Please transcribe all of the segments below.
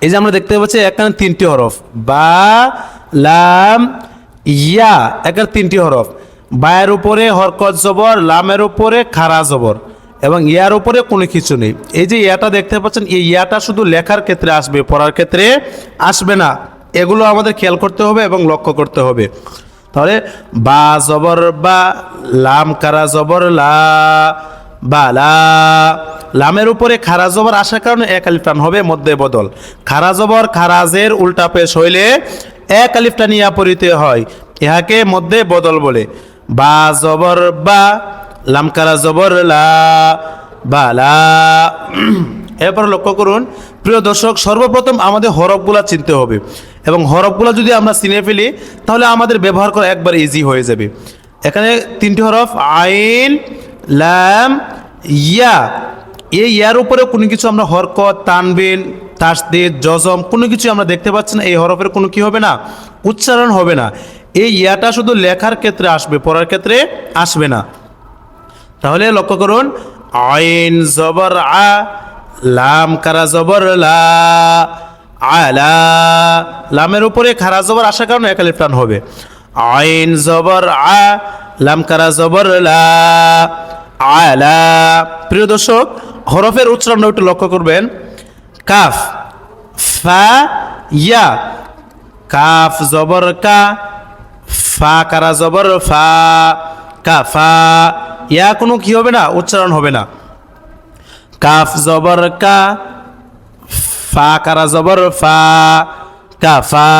এই যে আমরা দেখতে পাচ্ছি এখানে তিনটি হরফ। বা, লাম, ইয়া, এখানে তিনটি হরফ। বায়ের উপরে হরকত জবর, লামের উপরে খারা জবর এবং ইয়ার উপরে কোনো কিছু নেই। এই যে ইয়াটা দেখতে পাচ্ছেন, এই ইয়াটা শুধু লেখার ক্ষেত্রে আসবে, পড়ার ক্ষেত্রে আসবে না। এগুলো আমাদের খেয়াল করতে হবে এবং লক্ষ্য করতে হবে। তাহলে, বা জবর, বা, লাম কারা জবর, লা বা লা, লামের উপরে খারা জবর আসার কারণে এক আলিফ টান হবে মধ্যে বদল। খারা জবর খারাজের উল্টা পেশ হইলে এক আলিফ টানিয়া পড়িতে হয়। ইহাকে মধ্যে বদল বলে। বা জবর, বা, লাম কারা জবর, লা, বা, লা। এরপর লক্ষ্য করুন, প্রিয় দর্শক, সর্বপ্রথম আমাদের হরফগুলা চিনতে হবে। এবং হরফগুলা যদি আমরা চিনে ফেলি, তাহলে আমাদের ব্যবহার করা একবার ইজি হয়ে যাবে। এখানে তিনটি হরফ, আইন লাম, ইয়া। এই ইয়ার উপরে কোনো কিছু আমরা হরকত তানবিন তাসদিদ, জজম কোনো কিছু আমরা দেখতে পাচ্ছি না। এই হরফের কোনো কি হবে না? উচ্চারণ হবে না। এই ইয়াটা শুধু লেখার ক্ষেত্রে আসবে, পড়ার ক্ষেত্রে আসবে না। তাহলে লক্ষ্য করুন, আইন জবর আ, লাম কারা জবর লা, আলা। লামের উপরে খারা জবর আসার কারণে একালিফ টান হবে। আইন জবর আ লাম কারা জবর লা আলা। প্রিয় দর্শক, হরফের উচ্চারণটা একটু লক্ষ্য করবেন। কাফ, ফা, ইয়া। কাফ জবর কা, ফা কারা জবর ফা। কাফা ইয়া কোনো কি হবে না, উচ্চারণ হবে না। কাফ জবর কা, ফা কারা জবর ফা। কাফা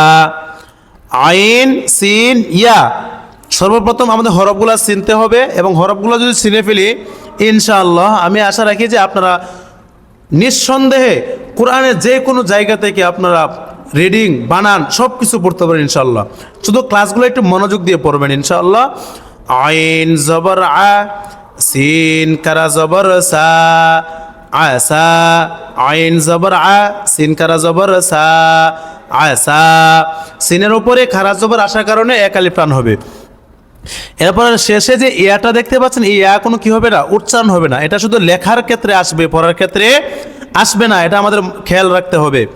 আইন, সিন, ইয়া। সর্বপ্রথম আমাদের হরফগুলো চিনতে হবে এবং হরফগুলো যদি চিনে ফেলি, ইনশাআল্লাহ, আমি আশা রাখি যে আপনারা নিঃসন্দেহে কোরআনের যে কোনো জায়গা থেকে আপনারা রিডিং, বানান সব কিছু পড়তে পারেন ইনশাল্লাহ শুধু ক্লাসগুলো একটু মনোযোগ দিয়ে পড়বেন ইনশাল্লাহ আইন জবর আ, সিন কারা জবর সা আসা আইন জবর আ, সিন কারা জবর সা আসা সিনের উপরে খারা জবর আসার কারণে এক প্রাণ হবে। এরপর শেষে যে ইয়াটা দেখতে পাচ্ছেন, এই ইয়া কোনো কি হবে না, উচ্চারণ হবে না। এটা শুধু লেখার ক্ষেত্রে আসবে, পড়ার ক্ষেত্রে আসবে না, এটা আমাদের খেয়াল রাখতে হবে।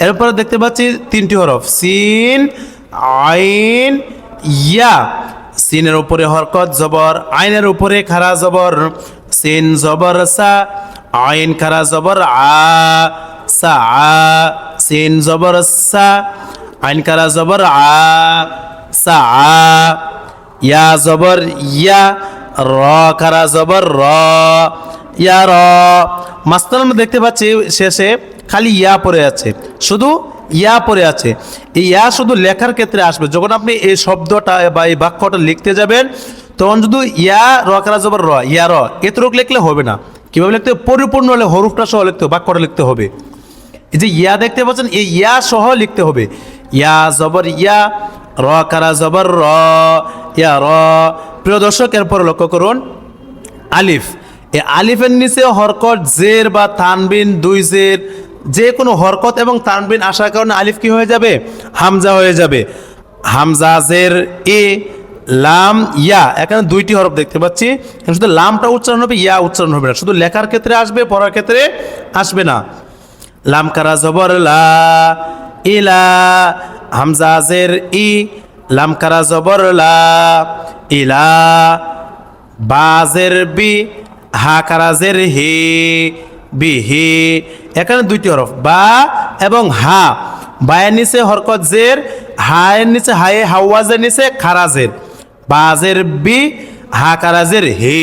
এরপরে দেখতে পাচ্ছি তিনটি হরফ, সিন, আইন, ইয়া। সিনের উপরে হরকত, জবর, আইনের উপরে খারা, জবর। সিন, জবর, সা। আইন, খারা, জবর, আ, সা সিন, জবর, সা। আইন, খারা, জবর, আ, সা, আ। ইয়া জবর, ইয়া র কারা জবর, র, ইয়া র। মাস্টার আমরা দেখতে পাচ্ছি শেষে খালি ইয়া পড়ে আছে, শুধু ইয়া পড়ে আছে। এই ইয়া শুধু লেখার ক্ষেত্রে আসবে, যখন আপনি এই শব্দটা বা এই বাক্যটা লিখতে যাবেন, তখন শুধু ইয়া, র কারা জবর, র, ইয়া, র, এতটুকু লিখলে হবে না। কীভাবে লিখতে? পরিপূর্ণ হলে হরুফটা সহ লিখতে বাক্যটা লিখতে হবে। এই যে ইয়া দেখতে পাচ্ছেন, এই ইয়া সহ লিখতে হবে। ইয়া জবর, ইয়া র কারা জবর? র। ইয়া র। প্রিয় দর্শক, এরপর লক্ষ্য করুন। আলিফ। এই আলিফের নিচে হরকত জের বা তানবিন, দুই জের, যে কোনো হরকত এবং তানবিন আসার কারণে আলিফ কি হয়ে যাবে? হামজা হয়ে যাবে। হামজা, জের, এ, লাম, ইয়া, এখানে দুইটি হরফ দেখতে পাচ্ছি। শুধু লামটা উচ্চারণ হবে, ইয়া উচ্চারণ হবে না। শুধু লেখার ক্ষেত্রে আসবে, পড়ার ক্ষেত্রে আসবে না। লাম কারা জবর? লা ইলা হামজা জের ই লাম কারা জবর ইলা বাজের বি হা কারাজের হি বিহি এখানে দুইটি হরফ, বা এবং হা। বায়ের নিচে হরকত জের, হায়ের নিচে হায়ে হাওয়াজের নিচে খারাজের বাজের বি হা কারাজের হি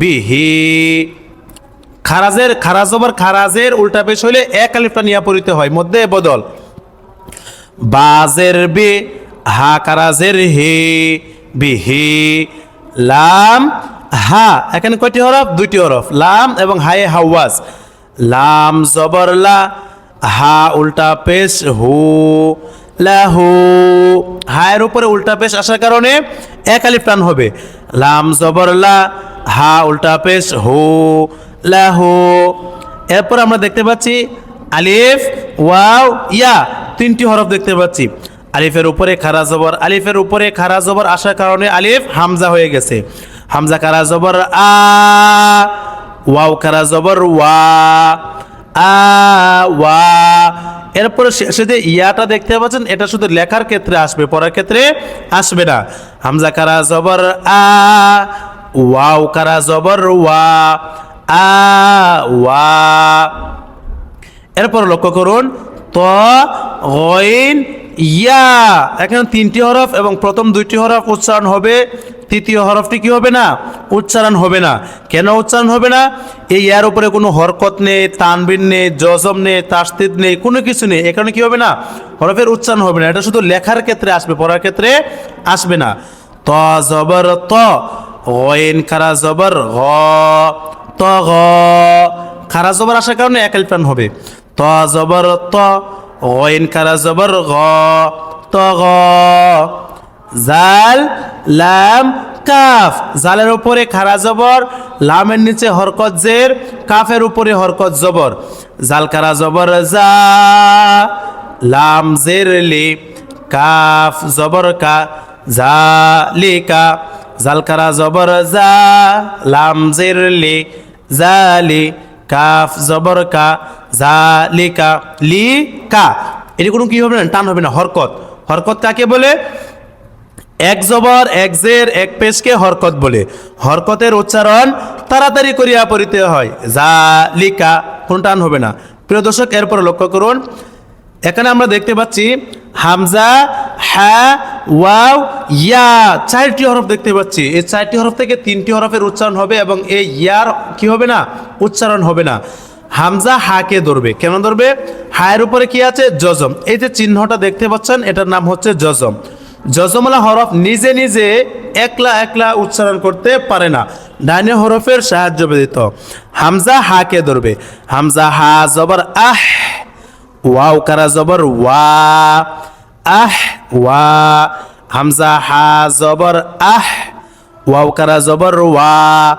বিহি খারাজের খারাজ ওভার খারাজের উল্টা পেশ হইলে এক আলিফটা নিয়ে পড়িতে হয়, মধ্যে বদল। বাজের বি হা কারাজের হি লাম, হা। এখানে কয়টি হরফ? দুইটি হরফ। লাম এবং হায়ে হাওয়াজ। লাম জবর লা, হা উল্টা পেশ, হু লাহু হায়ের উপরে উল্টা পেশ আসার কারণে এক আলিফ টান হবে। লাম জবর লা, হা উল্টা পেশ, হু লাহু এরপর আমরা দেখতে পাচ্ছি আলিফ, ওয়াও, ইয়া। তিনটি হরফ দেখতে পাচ্ছি। আলিফের উপরে খারা জবর, আলিফের উপরে খারা জবর আসার কারণে আলিফ হামজা হয়ে গেছে। হামজা খারা জবর, আ, ওয়াও খারা জবর, ওয়া, আ, ওয়া। এরপরে শেষে যে ইয়াটা দেখতে পাচ্ছেন, এটা শুধু লেখার ক্ষেত্রে আসবে, পড়ার ক্ষেত্রে আসবে না। হামজা কারা জবর, আ, ওয়াও কারা জবর, ওয়া, আ, ওয়া। এরপর লক্ষ্য করুন ত ইয়া। এখানে তিনটি হরফ এবং প্রথম দুইটি হরফ উচ্চারণ হবে। তৃতীয় হরফটি কি হবে না? উচ্চারণ হবে না। কেন উচ্চারণ হবে না? এই ইয়ার উপরে কোনো হরকত নেই তানবিন নেই, জজম নেই তাস্তিদ নেই, কোনো কিছু নেই। এখানে কি হবে না? হরফের উচ্চারণ হবে না। এটা শুধু লেখার ক্ষেত্রে আসবে, পড়ার ক্ষেত্রে আসবে না। ত, জবর, ত, গইন, খারা, জবর, গ, ত, গ। খারা, জবর আসার কারণে এক আলিফ টান হবে। ত জবর ত, গইন খারা জবর গ, ত গ। জাল, লাম, কাফ। জালের উপরে খারা জবর, লামের নিচে হরকত জের, কাফের উপরে হরকত জবর। জাল, কারা জবর, জা। লাম, জের, লি। কাফ, জবর, কা। জালিকা জালকারা জবর, জা। লাম, জের, লি। জালি কাফ, জবর, কা। জালিকা লি কা। এটি কোনো কি হবে না? টান হবে না, হরকত। হরকত কাকে বলে? এক জবর, এক জের, এক পেশকে হরকত বলে। হরকতের উচ্চারণ তাড়াতাড়ি করিয়া পড়িতে হয়। জালিকা, কোন টান হবে না। প্রিয় দর্শক, এরপর লক্ষ্য করুন। এখানে আমরা দেখতে পাচ্ছি হামজা হ্যা ওয়াও, ইয়া চারটি হরফ দেখতে পাচ্ছি। এই চারটি হরফ থেকে তিনটি হরফের উচ্চারণ হবে এবং এই ইয়ার কি হবে না? উচ্চারণ হবে না। হামজা হাকে ধরবে। কেন ধরবে? হায়ের উপরে কি আছে? জজম। এই যে চিহ্নটা দেখতে পাচ্ছেন, এটার নাম হচ্ছে জজম। জজমলা হরফ নিজে নিজে একলা একলা উচ্চারণ করতে পারে না। ডাইনে হরফের সাহায্য ব্যতীত। হামজা হাকে ধরবে। হামজা হা জবর আহ, ওয়াও কারা জবর ওয়া, আহ, ওয়া। হামজা হা জবর আহ, ওয়াও কারা জবর ওয়া,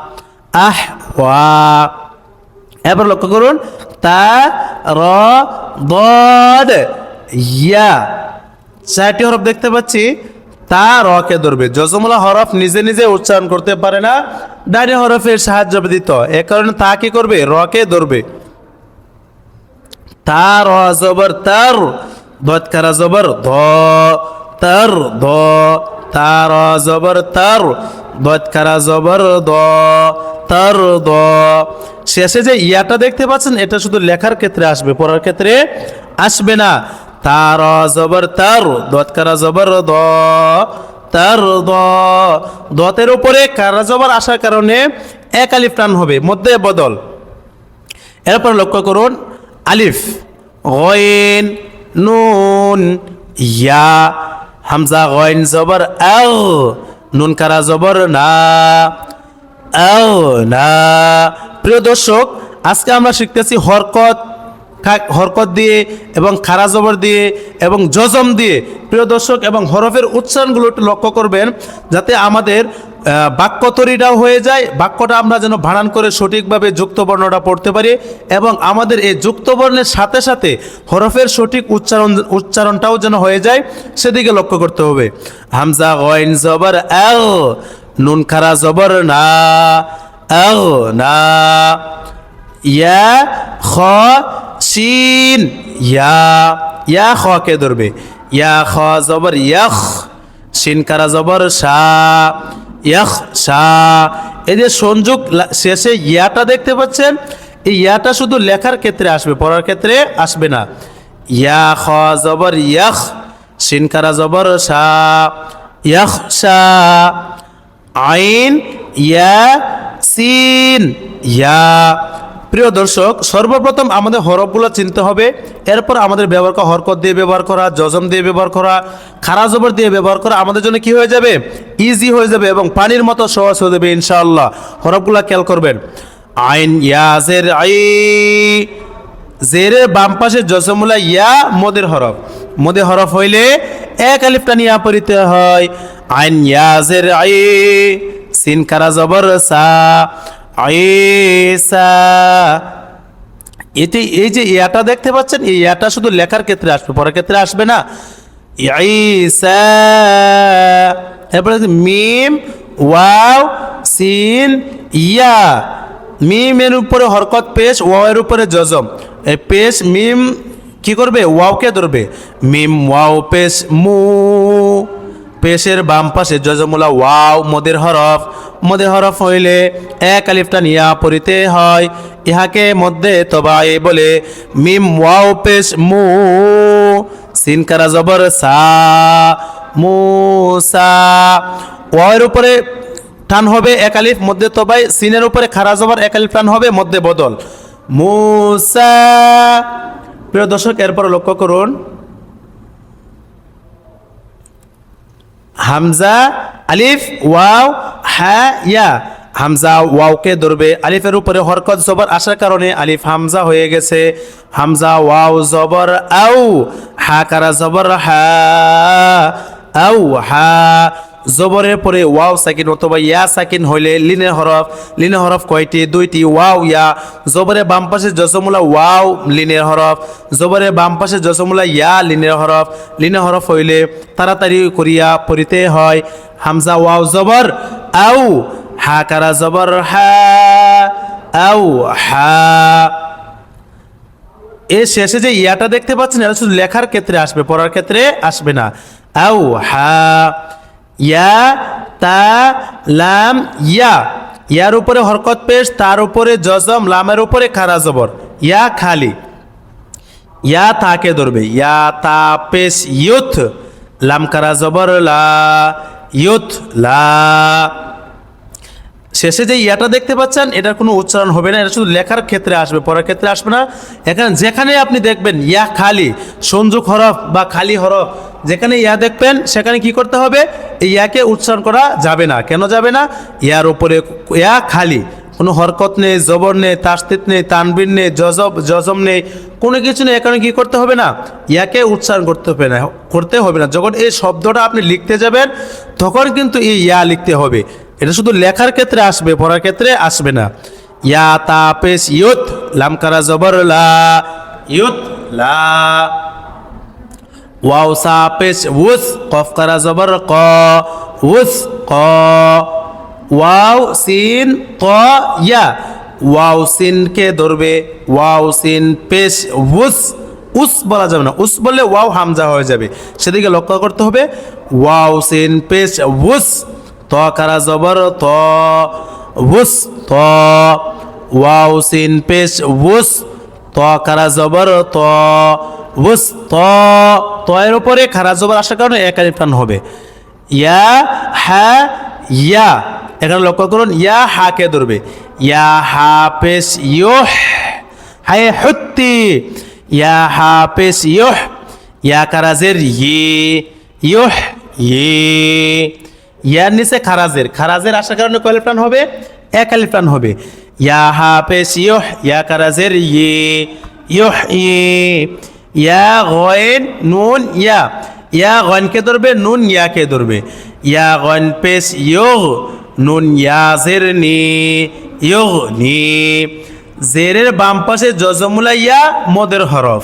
আহ, ওয়া। এবার লক্ষ্য করুন, তা, র, দদ, ইয়া। চারটি হরফ দেখতে পাচ্ছি। তা, রকে ধরবে। যজমলা হরফ নিজে নিজে উচ্চারণ করতে পারে না ডাইনে হরফের সাহায্য ব্যতীত। এ কারণে তা কি করবে? রকে ধরবে। তার জবর, তার দৎকারা জবর ধ তার ধ তার জবর, তার দৎকারা জবর দ, তার দ। শেষে যে ইয়াটা দেখতে পাচ্ছেন, এটা শুধু লেখার ক্ষেত্রে আসবে, পড়ার ক্ষেত্রে আসবে না। তার জবর, তার দৎকারা জবর দ, তার দ। দতের উপরে কারা জবর আসার কারণে এক আলিফ টান হবে, মধ্যে বদল। এরপর লক্ষ্য করুন, আলিফ গয়েন নুন, ইয়া, হামজা গয়েন জবর আও নুন কারা জবর না? আও না। প্রিয় দর্শক আজকে আমরা শিখতেছি হরকত হরকত দিয়ে এবং খারা জবর দিয়ে এবং জজম দিয়ে, প্রিয় দর্শক, এবং হরফের উচ্চারণগুলো একটু লক্ষ্য করবেন যাতে আমাদের বাক্য তৈরিটাও হয়ে যায়, বাক্যটা আমরা যেন ভাড়ান করে সঠিকভাবে যুক্তবর্ণটা পড়তে পারি এবং আমাদের এই যুক্তবর্ণের সাথে সাথে হরফের সঠিক উচ্চারণ, উচ্চারণটাও যেন হয়ে যায়, সেদিকে লক্ষ্য করতে হবে। হামজা গয়েন জবর এল, নুন খারা জবর না, এল না, ইয়া, খ শিন ইয়া ইয়া খ কে ধরবে? ইয়া খ জবর, ইয়াখ। শিন কারা জবর? শা ইয়াখ শা এই যে সংযোগ শেষে ইয়াটা দেখতে পাচ্ছেন? এই ইয়াটা শুধু লেখার ক্ষেত্রে আসবে, পড়ার ক্ষেত্রে আসবে না। ইয়া খ জবর, ইয়াখ। শিন কারা জবর? শা ইয়াখ শা আইন, ইয়া, সিন। ইয়া প্রিয় দর্শক, সর্বপ্রথম আমাদের হরফগুলো চিনতে হবে। এরপর আমাদের ব্যবহার করা হরকত দিয়ে ব্যবহার করা, জজম দিয়ে ব্যবহার করা খারা জবর দিয়ে ব্যবহার করা আমাদের জন্য কি হয়ে যাবে? ইজি হয়ে যাবে এবং পানির মতো সহজ হয়ে যাবে ইনশাআল্লাহ। হরফগুলো খেয়াল করবেন। আইন ইয়াজের আই, জেরের বাম পাশে জসমুলা ইয়া, মদের হরফ। মদে হরফ হইলে এক আলিফটা নিয়ে পড়িতে হয়। আইন ইয়াজের আই, সিন কারা জবর সা আইসা এটি, এই যে ইয়াটা দেখতে পাচ্ছেন, এই ইয়াটা শুধু লেখার ক্ষেত্রে আসবে, পরের ক্ষেত্রে আসবে না। ঈসা এরপরে মিম, ওয়াও, সিন, ইয়া। মিমের উপরে হরকত পেশ ওয়াও এর উপরে এই পেশ, মিম কি করবে? ওয়াওকে ধরবে। মিম, ওয়াও, পেশ, মু। পেশের বাম পাশে জজমুলা, ওয়াও, মদের হরফ। মদের হরফ হইলে এক আলিফটা নিয়া পড়িতে হয়। ইহাকে মধ্যে তবাই বলে, মিম ওয়াও পেশ মু, সিন কারা জবর সা মুসা ওয়ের উপরে টান হবে এক আলিফ, মধ্যে তবাই, সিনের উপরে খারা জবর এক আলিফ টান হবে, মধ্যে বদল। মুসা প্রিয় দর্শক, এরপর লক্ষ্য করুন। হামজা, আলিফ, ওয়াও হ্যা, ইয়া। হামজা ওয়াওকে ধরবে। আলিফের উপরে হরকত জবর আসার কারণে আলিফ হামজা হয়ে গেছে। হামজা ওয়াও জবর, আউ। হা কারা জবর? হা আউ। হা জবরের পরে ওয়াও সাকিন অথবা ইয়া সাকিন হইলে লিনের হরফ। লিনের হরফ কয়টি? দুইটি। ওয়াও, ইয়া। জবরে বাম পাশে জসমুলা ওয়াও লিনের হরফ। জবরে বাম পাশে জসমুলা ইয়া লিনের হরফ। লিনের হরফ হইলে তাড়াতাড়ি করিয়া পড়িতে হয়। হামজা ওয়াও জবর আউ হা কারা জবর, হা আউ হা। এর শেষে যে ইয়াটা দেখতে পাচ্ছেন, এটা শুধু লেখার ক্ষেত্রে আসবে, পড়ার ক্ষেত্রে আসবে না। আউ হা, ইয়া, তা, লাম, ইয়া। ইয়ার উপরে হরকত পেশ, তার উপরে জজম, লামের উপরে খারা জবর? ইয়া খালি। ইয়া তাকে ধরবে। ইয়া তা পেশ, ইউথ। লাম কারা জবর? লা, ইউথ, লা। শেষে যে ইয়াটা দেখতে পাচ্ছেন, এটার কোনো উচ্চারণ হবে না, এটা শুধু লেখার ক্ষেত্রে আসবে, পড়ার ক্ষেত্রে আসবে না। এখানে যেখানে আপনি দেখবেন, ইয়া খালি সংযোগ হরফ বা খালি হরফ, যেখানে ইয়া দেখবেন, সেখানে কি করতে হবে? এই ইয়াকে উচ্চারণ করা যাবে না। কেন যাবে না? ইয়ার উপরে ইয়া খালি, কোনো হরকত নেই, জবর নেই, তাস্তিত নেই, তানবির নেই, জজব, জজম নেই, কোনো কিছু নেই, এখানে কি করতে হবে না? ইয়াকে উচ্চারণ করতে হবে না, করতে হবে না। যখন এই শব্দটা আপনি লিখতে যাবেন, তখন কিন্তু এই ইয়া লিখতে হবে। এটা শুধু লেখার ক্ষেত্রে আসবে, পড়ার ক্ষেত্রে আসবে না। ইয়া তা পেশ ইয়ুত লামকারা জবর লা ইয়ুত লা। ওয়াও সা পেশ উস, কফ কারা জবর ক, উস ক। ওয়াও সিন ক, ইয়া। ওয়াও সিনকে ধরবে? ওয়াও সিন পেশ উস উস বলা যাবে না। উস বললে ওয়াও হামজা হয়ে যাবে। সেদিকে লক্ষ্য করতে হবে। ওয়াও সিন পেশ উস ত কারা জবর? ত। উস ত। ওয়াও, সিন, পেশ। উস ত কারা জবর? ত। উস ত। ত এর উপরে খারা জবর আসার কারণে এক আলিফ হবে। ইয়া, হা, ইয়া। এখানে লক্ষ্য করুন, ইয়া হাকে ধরবে? ইয়া, হা, পেশ, ইয়োহ। হায়, হত্তি। ইয়া, হা, পেশ, ইয়োহ। ইয়া কারাজের ইয়ে ইয়োহ ইয়ে ইয়ার নিচে খারাজের। খারাজের আসার কারণে কয় টান হবে? এক আলিফ টান হবে। ইয়া হা পেশ ইয়োহ, ইয়া কারাজের ইয়ে ইয়োহ ইয়ে ইয়া গয়েন, নুন, ইয়া। ইয়া গনকে ধরবে? নুন ইয়াকে ধরবে? ইয়া গন পেশ ইয়োগ নুন ইয়াজের নি ইয়োগ নি। জেরের বাম পাশে জজমুলা, ইয়া, মদের হরফ।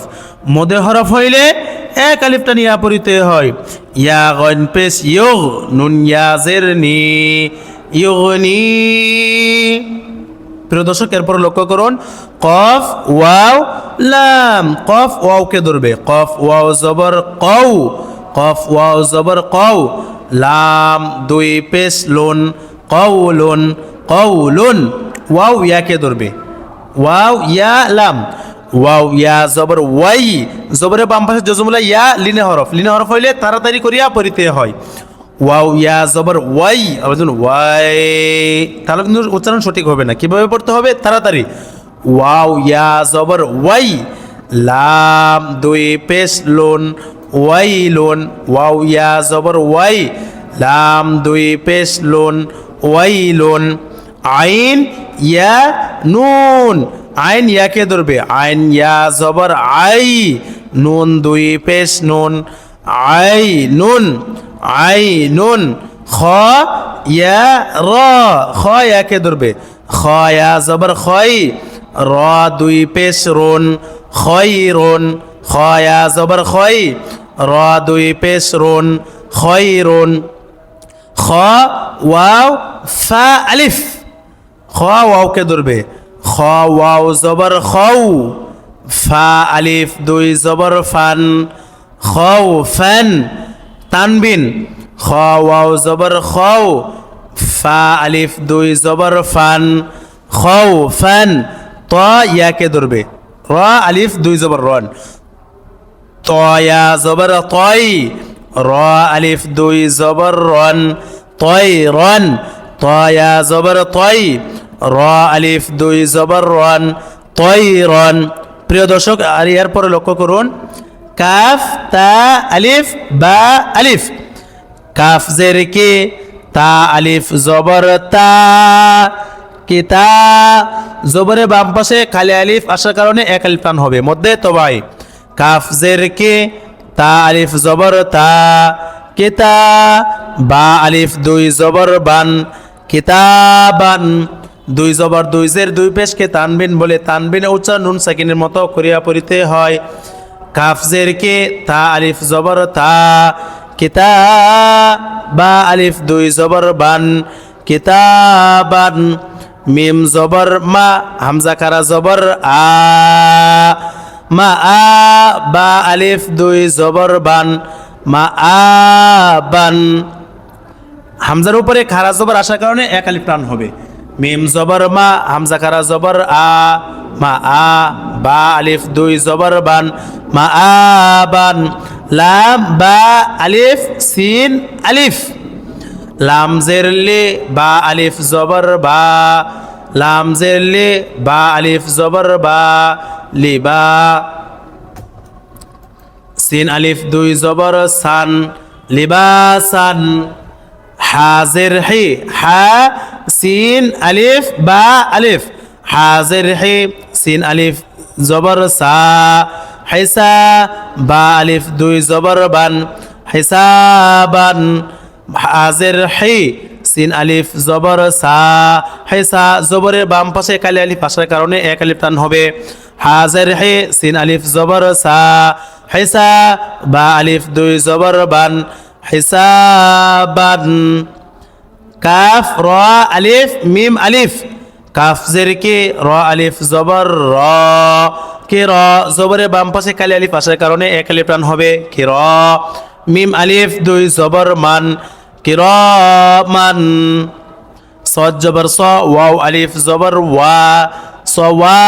মদের হরফ হইলে এক আলিফটা নিয়া পড়িতে হয়। ইয়া গন পেশ ইয়োগ নুন ইয়াজের নি ইয়োগনি। প্রিয় দর্শক, এরপর লক্ষ্য করুন, কফ, ওয়াও, লাম। কফ ওয়াওকে ধরবে? কফ, ওয়াও, জবর কৌ কফ, ওয়াও, জবর কৌ লাম, দুই পেশ, লোন কৌ লোন কৌ লোন। ওয়াও ইয়াকে ধরবে? ওয়াও ইয়া লাম। ওয়াও, ইয়া, জবর, ওয়াই। জবরের বাম পাশে জজমুলা ইয়া, লিনে হরফ। লিনে হরফ হইলে তাড়াতাড়ি করিয়া পড়িতে হয়। ওয়াও, ইয়া, জবর, ওয়াই। আবার ধরুন ওয়াই। তাহলে কিন্তু উচ্চারণ সঠিক হবে না। কীভাবে পড়তে হবে? তাড়াতাড়ি। ওয়াও, ইয়া, জবর, ওয়াই। লাম, দুই, পেশ, লোন, ওয়াই, লোন। ওয়াও, ইয়া, জবর, ওয়াই। লাম, দুই, পেশ, লোন, ওয়াই, লোন। আইন, ইয়া, নুন। আইন ইয়াকে ধরবে। আইন ইয়া জবর আই, নুন দুই, পেশ নুন, আই নুন আই নুন, খ ইয়া র, খ ইয়াকে ধরবে। খ ইয়া জবর খই, র দুই, পেশ রুন, খই রুন, খ ইয়া জবর খই, র দুই, পেশ রুন, খই রুন, খ ওয়াও ফা আলিফ, খ ওয়াওকে ধরবে। খ, ওয়াও, জবর খৌ খ ফা, আলিফ, দুই, জবর, ফান। খৌ ফ্যান, তানবিন। খ, ওয়াও, জবর খৌ ফা, আলিফ, দুই, জবর, ফান। খৌ ফ্যান, ত ইয়াকে ধরবে? র, আলিফ, দুই, জবর, রন। তয়া জবর, তয়। র, আলিফ, দুই, জবর, রন। তয়, রন। তয়া জবর, তয়। র আলিফ, দুই জবর, রন তয় রন প্রিয় দর্শক, আর এর পরে লক্ষ্য করুন। কাফ, তা, আলিফ, বা, আলিফ। কাফ জের কে? তা, আলিফ, জবর, তা। কিতা জবরে বাম পাশে খালি আলিফ আসার কারণে এক আলিফ টান হবে। মধ্যে তবাই কাফ জের কে? তা, আলিফ, জবর, তা। কিতা বা, আলিফ, দুই জবর, বান। কিতাবান দুই জবর, দুই জের, দুই পেশকে তানবিন বলে তানবিন উচ্চার নুন সাকিনের মতো করিয়া পড়িতে হয়। কাফ জের কে, তা আলিফ জবর, তা কিতা বা আলিফ, দুই জবর বান কিতাবান। মিম জবর, মা হামজা কারা জবর, আ মা আ বা আলিফ, দুই জবর বান, মা আ বান। হামজার উপরে খারা জবর আসার কারণে এক আলিফ টান হবে। মিম জবর মা, হামজা খারা জবর, আ, মা, আ, বা, আলিফ, দুই জবর, বান, মা, আ, বান, লাম, বা, আলিফ, সিন, আলিফ। লাম জেরলে বা, আলিফ, জবর, বা। লাম জেরলে বা, আলিফ, জবর, বা লিবা সিন, আলিফ, দুই জবর, সান লিবাসান হাজের হি, হা, সিন, আলিফ, বা, আলিফ। হাজের হি, সিন, আলিফ, জবর, সা। হাইসা বা, আলিফ, দুই, জবর, বান। হিসাবান, হাজের হি, সিন, আলিফ, জবর, সা। হেসা, জবরের বাম পাশে কালি আলিফ আসার কারণে এক আলিফ টান হবে। হাজের হে, সিন, আলিফ, জবর, সা। হেসা, বা, আলিফ, দুই, জবর, বান। হিসাবান। কাফ, র, আলিফ, মিম, আলিফ। কাফ জেরকে র, আলিফ, জবর, র। কে র? জবরের বাম পাশে কালি আলিফ আসার কারণে এক আলিফ টান হবে। কে র? মিম, আলিফ, দুই, জবর, মান। কে র? মান। সদ জবর, স, ওয়াও, আলিফ, জবর, ওয়া। স, ওয়া।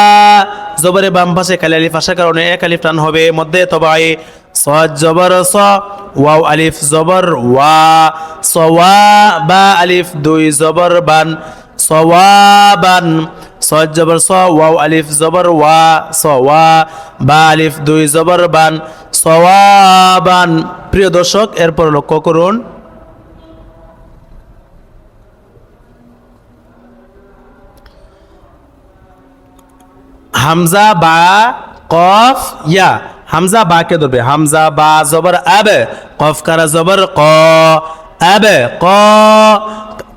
জবরে বাম পাশে কালি আলিফ আসার কারণে এক আলিফ টান হবে। মধ্যে তবাই। সদ জবর স, ওয়াও আলিফ জবর ওয়া স ওয়া বা আলিফ দুই জবর বান, সওয়াবান সদ জবর স, ওয়াও আলিফ জবর ওয়া স ওয়া বা আলিফ দুই জবর বান, সওয়াবান। প্রিয় দর্শক, এরপর লক্ষ্য করুন। হামজা বা কফ, ইয়া। হামজা বা কে ধরবে? হামজা বা জবর আবে, কফ কারা জবর? ক, আবে, ক,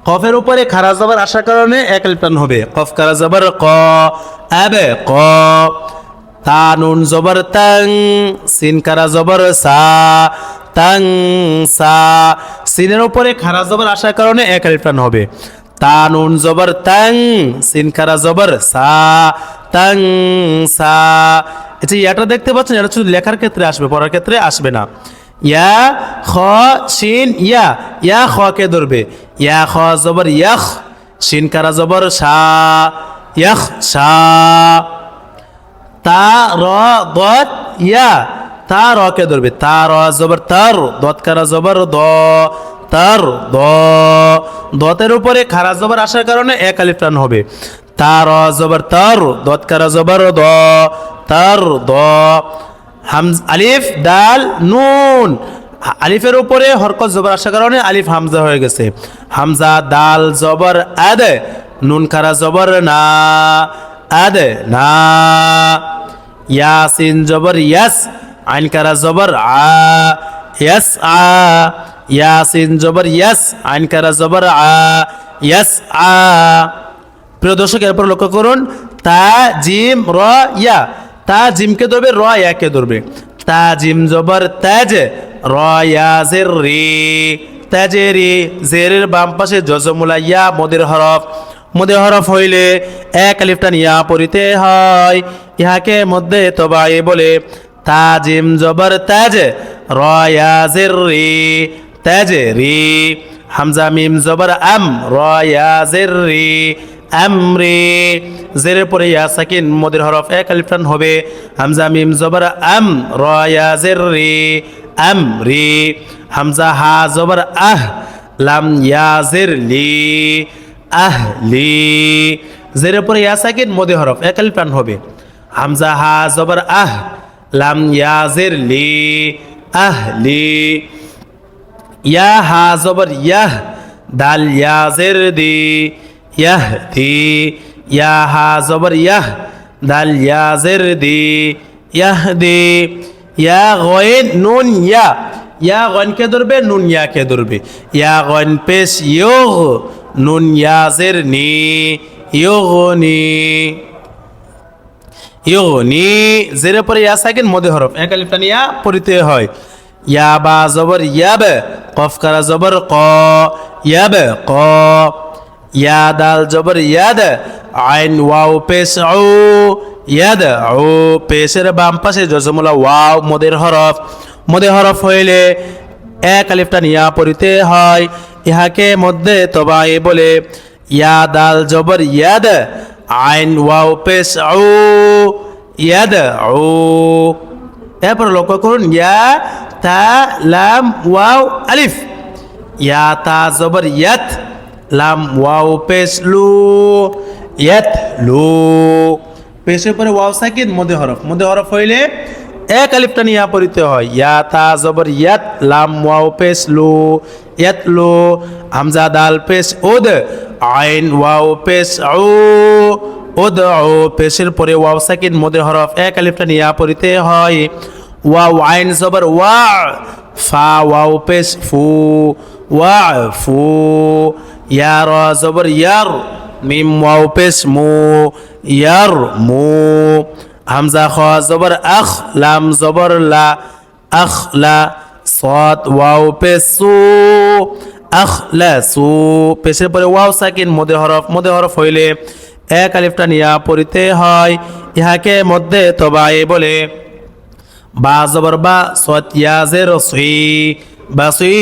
কফের উপরে খারা জবর আসার কারণে এক লিপ্টান হবে। কফ কারা জবর? ক, আবে, ক, তা, নুন জবর, তাং, সিন কারা জবর? সা, তাং, সা, সিনের উপরে খারা জবর আসার কারণে এক লিপ্টান হবে। তা, নুন জবর, তাং, সিন কারা জবর? সা তাং সা আচ্ছা ইয়াটা দেখতে পাচ্ছেন, এটা শুধু লেখার ক্ষেত্রে আসবে, পড়ার ক্ষেত্রে আসবে না। ইয়া, খ, শিন, ইয়া ইয়া খ কে ধরবে। ইয়া, খ, জবর, ইয়াখ, শিন, কারা, জবর, সা, ইয়াখ, সা। তা, র, দত, ইয়া, তা র কে ধরবে। তা, র, জবর, তার, দত, কারা, জবর, দ, তার, দ। দতের উপরে খারা, জবর আসার কারণে এক আলিফ টান হবে। তার জবর তার দত কারা জবর দ, তর দ। আলিফ, দাল, নুন। আলিফের উপরে হরকত জবর আসার কারণে আলিফ হামজা হয়ে গেছে। হামজা, দাল, জবর, আদে, নুন খারা জবর, না, আদে, না। ইয়াসিন জবর, ইয়াস, আইন কারা জবর, আ, ইয়াস, আ। ইয়াসিন জবর, ইয়াস, আইন কারা জবর, আ আ। প্রিয় দর্শক, এরপর লক্ষ্য করুন, তা, জিম, র, ইয়া। তা, জিমকে ধরবে, র, ইয়াকে ধরবে। তা, জিম জবর, তাজ, র, ইয়া, জের, রে। তাজে, রে, জেরের বাম পাশে জজমুলা, ইয়া, মদের হরফ। মধ্যে হরফ হইলে এক আলিফটা নিয়া পড়িতে হয়। ইহাকে মধ্যে তবাই বলে তাজিম জবর, তাজ রয়াজের রি। তাজ, রি। হামজা, মিম জবর, আম, র রয়াজের রি। আমরি, জেরের পরে ইয়া সাকিন, মদের হরফ এক আলিফটান হবে। হামজা মিম জবর আম রয়াজের রি, আম, রি। হামজা হা জবর আহ, লাম ইয়াজের লি, আহ, লি। জেরের পরে ইয়া সাকিন মদে হরফ এক আলিফটান হবে। হামজা হা জবর আহ, লাম ইয়াজের লি, আহ, লি। ইয়া হা জবর ইয়াহ, দাল ইয়াজের দি। ইয়াহ দি ইয়া হা জবর ইয়াহ, দাল ইয়াজের দি ইয়াহ দি ইয়া গয়েন নুন ইয়া ইয়া গনকে ধরবে? নুন ইয়াকে ধরবে? ইয়া গন পেশ ইয়োগ, নুন ইয়াজের নি, ইয়োগনি ইয়োগনি, জেরে পরে ইয়া সাকিন মধ্যে হরফ, এক আলিফটা নিয়া পড়িতে হয়। ইয়া বা জবর ইয়াব, কফ কারা জবর ক, ইয়াব ক ইয়া দাল জবর, ইয়াদ আইন, ওয়াও, পেশ ও ইয়াদ ও পেশের বাম পাশে জজমুলা, ওয়াও, মদের হরফ। মদের হরফ হইলে এক আলিফটা নিয়া পড়িতে হয়। ইহাকে মধ্যে তবাই বলে ইয়া দাল জবর, ইয়াদ আইন, ওয়াও, পেশ ও ইয়াদ ও এরপর লক্ষ্য করুন, ইয়া, তা, লাম, ওয়াও, আলিফ। ইয়া, তা, জবর, ইয়াত। লাম ওয়াও পেশ লু, ইয়াত লু। পেশের পরে ওয়াও সাকিন মধ্যে হরফ। মধ্যে হরফ হইলে এক আলিফটা নিয়ে পড়িতে হয়। ইয়া, তা, জবর, ইয়াত, লাম, ওয়াও, পেশ লু, ইয়াত লু। হামজা দাল, পেশ, উদ, আইন, ওয়াও, পেশ, উ, উদ ও পেশের পরে ওয়াও সাকিন মধ্যে হরফ এক আলিফটা নিয়ে পড়িতে হয়। ওয়াও, আইন, জবর, ওয়া, ফা, ওয়াও, পেশ, ফু, ওয়া, ফু। ইয়ার, জবর ইয়ার, মিম, ওয়াও, পেশ, মু, ইয়ার, মু, হামজা, খ, জবর, আখ, লাম, জবর, লা, আখ, লা সত ওয়াও, পেশ, সু, আখ, লা, সু, পেশের পরে ওয়াও, সাকিন, মদে হরফ মদে হরফ হইলে এক আলিফটা নিয়া পড়িতে হয়। ইহাকে মধ্যে তবাই বলে, বা, জবর, বা সত ইয়া জে সই বাসি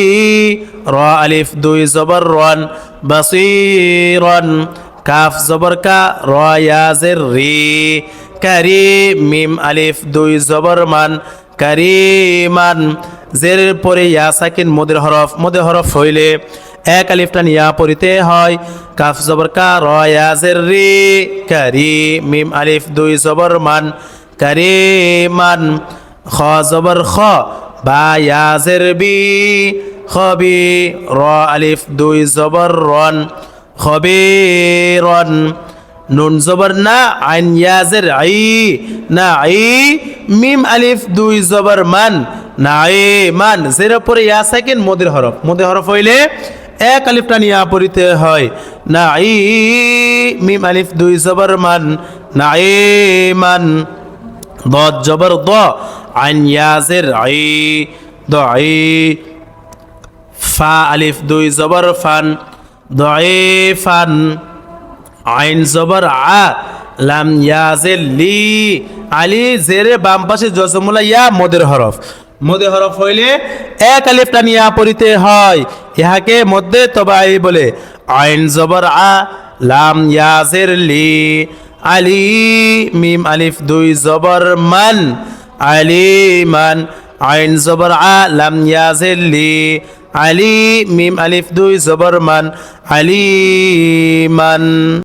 র আলিফ দুই জবর রন বাসিরন কাফ জবর কা র ইয়াজের রি কারি মিম আলিফ দুই জবর মান কারিমান জের পরে ইয়া সাকিন মদের হরফ মদের হরফ হইলে এক আলিফটা নিয়া পড়িতে হয় কাফ জবর কা র ইয়াজের রি কারি মিম আলিফ দুই জবর মান কারিমান খ জবর খ বা ইয়াজের বি খবি র আলিফ, দুই জবর, রন, খবিরন, নুন জবর, না, আইন ইয়াজের, আই, না, আই, মিম, আলিফ, দুই জবর, মান, না, আই, মান, জের পরে ইয়া সাকিন মদের হরফ মদের হরফ হইলে এক আলিফটা নিয়া পড়িতে হয়, না, আই, মিম, আলিফ, দুই জবর, মান, না, আই, মান দ জবর দ, আইন ইয়াজের দ আই ফা আলিফ দুই জবর ফান, দ ফান, আইন জবর আ, লাম লি, আলি জেরে বাম পাশে জসমুলা ইয়া, মদের হরফ। মধ্যে হরফ হইলে এক আলিফ টানিয়া পড়িতে হয়, ইহাকে মধ্যে তবাই বলে। আইন জবর আ, লাম ইয়াজের লি আলি, মিম, আলিফ, দুই, জবর মান আলিমান আইন, জবর, আ, লাম ইয়াজের লি। আলি, মিম, আলিফ, দুই, জবর, মান। আলিমান